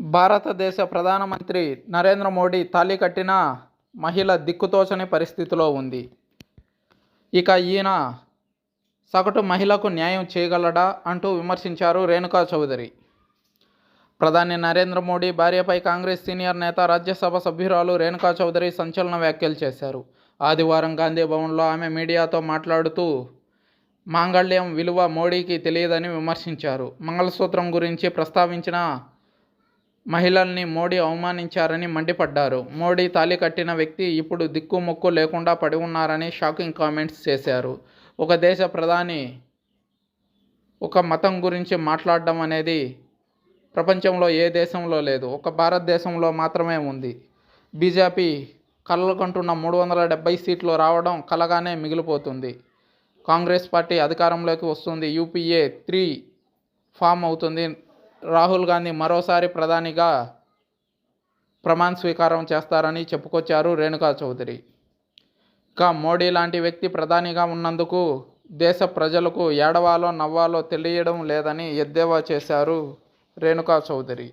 భారతదేశ ప్రధానమంత్రి నరేంద్ర మోడీ తాళి కట్టిన మహిళ దిక్కుతోచని పరిస్థితిలో ఉంది. ఇక ఈయన సగటు మహిళకు న్యాయం చేయగలడా అంటూ విమర్శించారు రేణుకా చౌదరి. ప్రధాని నరేంద్ర మోడీ భార్యపై కాంగ్రెస్ సీనియర్ నేత రాజ్యసభ సభ్యురాలు రేణుకా చౌదరి సంచలన వ్యాఖ్యలు చేశారు. ఆదివారం గాంధీ భవన్లో ఆమె మీడియాతో మాట్లాడుతూ మాంగళ్యం విలువ మోడీకి తెలియదని విమర్శించారు. మంగళసూత్రం గురించి ప్రస్తావించిన మహిళల్ని మోడీ అవమానించారని మండిపడ్డారు. మోడీ తాళి కట్టిన వ్యక్తి ఇప్పుడు దిక్కుముక్కు లేకుండా పడి ఉన్నారని షాకింగ్ కామెంట్స్ చేశారు. ఒక దేశ ప్రధాని ఒక మతం గురించి మాట్లాడడం అనేది ప్రపంచంలో ఏ దేశంలో లేదు ఒక భారతదేశంలో మాత్రమే ఉంది. బీజేపీ కలలుకంటున్న మూడు వందల డెబ్బై సీట్లు రావడం కలగానే మిగిలిపోతుంది. కాంగ్రెస్ పార్టీ అధికారంలోకి వస్తుంది. యూపీఏ త్రీ ఫామ్ అవుతుంది. రాహుల్ గాంధీ మరోసారి ప్రధానిగా ప్రమాణ స్వీకారం చేస్తారని చెప్పుకొచ్చారు రేణుకా చౌదరి. ఇక మోడీ లాంటి వ్యక్తి ప్రధానిగా ఉన్నందుకు దేశ ప్రజలకు ఏడవాలో నవ్వాలో తెలియడం లేదని ఎద్దేవా చేశారు రేణుకా చౌదరి.